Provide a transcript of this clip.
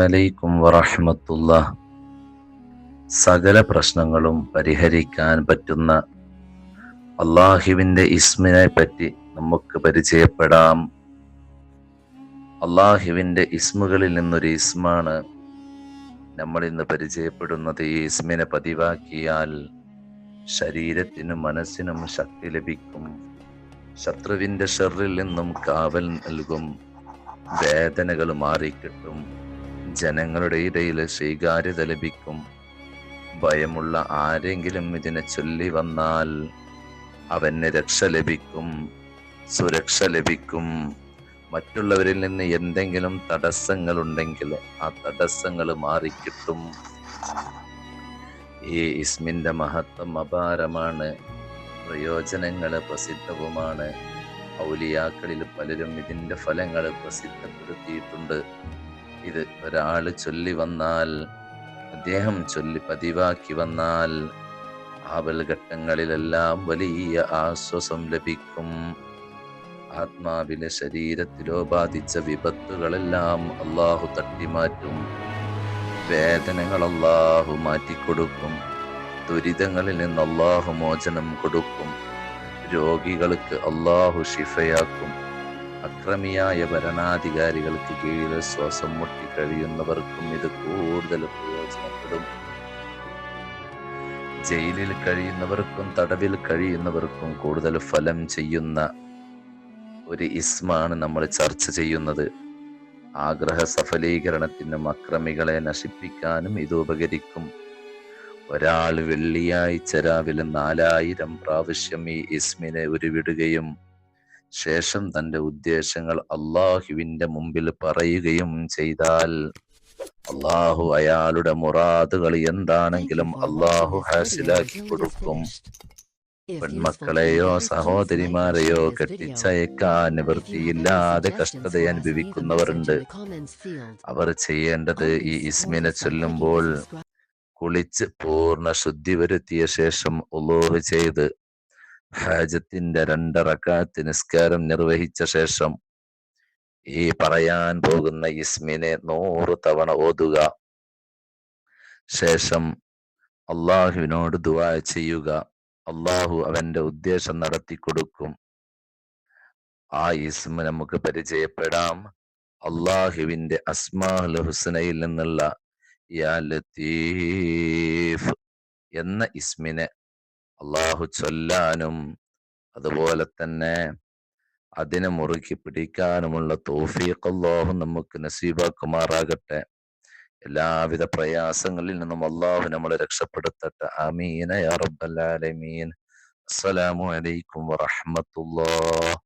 അലൈക്കും വറഹമത്തുള്ള സകല പ്രശ്നങ്ങളും പരിഹരിക്കാൻ പറ്റുന്ന അള്ളാഹുവിന്റെ ഇസ്മിനെ പറ്റി നമുക്ക് പരിചയപ്പെടാം. അള്ളാഹുവിന്റെ ഇസ്മുകളിൽ നിന്നൊരു ഇസ്മാണ് നമ്മൾ ഇന്ന് പരിചയപ്പെടുന്നത്. ഈ ഇസ്മിനെ പതിവാക്കിയാൽ ശരീരത്തിനും മനസ്സിനും ശക്തി ലഭിക്കും. ശത്രുവിന്റെ ഷെറിൽ നിന്നും കാവൽ നൽകും. വേദനകൾ മാറിക്കിട്ടും. ജനങ്ങളുടെ ഇടയിൽ സ്വീകാര്യത ലഭിക്കും. ഭയമുള്ള ആരെങ്കിലും ഇതിനെ ചൊല്ലി വന്നാൽ അവന് രക്ഷ ലഭിക്കും സുരക്ഷ ലഭിക്കും. മറ്റുള്ളവരിൽ നിന്ന് എന്തെങ്കിലും തടസ്സങ്ങൾ ഉണ്ടെങ്കിൽ ആ തടസ്സങ്ങൾ മാറിക്കിട്ടും. ഈ ഇസ്മിന്റെ മഹത്വം അപാരമാണ്. പ്രയോജനങ്ങൾ പ്രസിദ്ധവുമാണ്. ഔലിയാക്കളിൽ പലരും ഇതിന്റെ ഫലങ്ങൾ പ്രസിദ്ധപ്പെടുത്തിയിട്ടുണ്ട്. ഇത് ഒരാൾ ചൊല്ലി വന്നാൽ അദ്ദേഹം ചൊല്ലി പതിവാക്കി വന്നാൽ ആപൽഘട്ടങ്ങളിലെല്ലാം വലിയ ആശ്വാസം ലഭിക്കും. ആത്മാവിലെ ശരീരത്തിലോ ബാധിച്ച വിപത്തുകളെല്ലാം അള്ളാഹു തട്ടിമാറ്റും വേദനകൾ അള്ളാഹു മാറ്റിക്കൊടുക്കും ദുരിതങ്ങളിൽ നിന്ന് അള്ളാഹു മോചനം കൊടുക്കും. രോഗികൾക്ക് അള്ളാഹു ഷിഫയാക്കും അക്രമിയായ ഭരണാധികാരികൾക്ക് കീഴിൽ ശ്വാസം മുട്ടി കഴിയുന്നവർക്കും ഇത് കൂടുതൽ പ്രയോജനപ്പെടും. ജയിലിൽ കഴിയുന്നവർക്കും തടവിൽ കഴിയുന്നവർക്കും കൂടുതൽ ഫലം ചെയ്യുന്ന ഒരു ഇസ്മാണ് നമ്മൾ ചർച്ച ചെയ്യുന്നത്. ആഗ്രഹ സഫലീകരണത്തിനും അക്രമികളെ നശിപ്പിക്കാനും ഇത് ഉപകരിക്കും. ഒരാൾ വെള്ളിയാഴ്ച രാവിലെ നാലായിരം പ്രാവശ്യം ഈ ഇസ്മിനെ ഉരുവിടുകയും ശേഷം തന്റെ ഉദ്ദേശങ്ങൾ അള്ളാഹുവിന്റെ മുമ്പിൽ പറയുകയും ചെയ്താൽ അള്ളാഹു അയാളുടെ മുറാദുകൾ എന്താണെങ്കിലും അള്ളാഹു ഹാസിലാക്കി കൊടുക്കും. പെൺമക്കളെയോ സഹോദരിമാരെയോ കെട്ടിച്ചയക്കാൻ നിവൃത്തിയില്ലാതെ കഷ്ടത അനുഭവിക്കുന്നവരുണ്ട്. അവർ ചെയ്യേണ്ടത് ഈ ഇസ്മിനെ ചൊല്ലുമ്പോൾ കുളിച്ച് പൂർണ ശുദ്ധി വരുത്തിയ ശേഷം ഉലോഹ് ചെയ്ത് ഹാജത്തിന്റെ രണ്ടറക്കാത്ത് നിസ്കാരം നിർവഹിച്ച ശേഷം ഈ പറയാൻ പോകുന്ന ഇസ്മിനെ നൂറ് തവണ ഓതുക. ശേഷം അള്ളാഹുവിനോട് ദുവാ ചെയ്യുക. അള്ളാഹു അവന്റെ ഉദ്ദേശം നടത്തി കൊടുക്കും. ആ ഇസ്മ നമുക്ക് പരിചയപ്പെടാം. അള്ളാഹുവിന്റെ അസ്മാഹുൽ ഹുസനയിൽ നിന്നുള്ള യാ എന്ന ഇസ്മിനെ അള്ളാഹു ചൊല്ലാനും അതുപോലെ തന്നെ അതിനെ മുറുക്കി പിടിക്കാനുമുള്ള തോഫീഖ് അള്ളാഹു നമുക്ക് നസീബാക്കുമാറാകട്ടെ. എല്ലാവിധ പ്രയാസങ്ങളിൽ നിന്നും അള്ളാഹു നമ്മളെ രക്ഷപ്പെടുത്തട്ടെ. അമീന യാ റബ്ബൽ ആലമീൻ. അസ്സലാമു അലൈക്കും വറഹ്മത്തുള്ളാഹ്.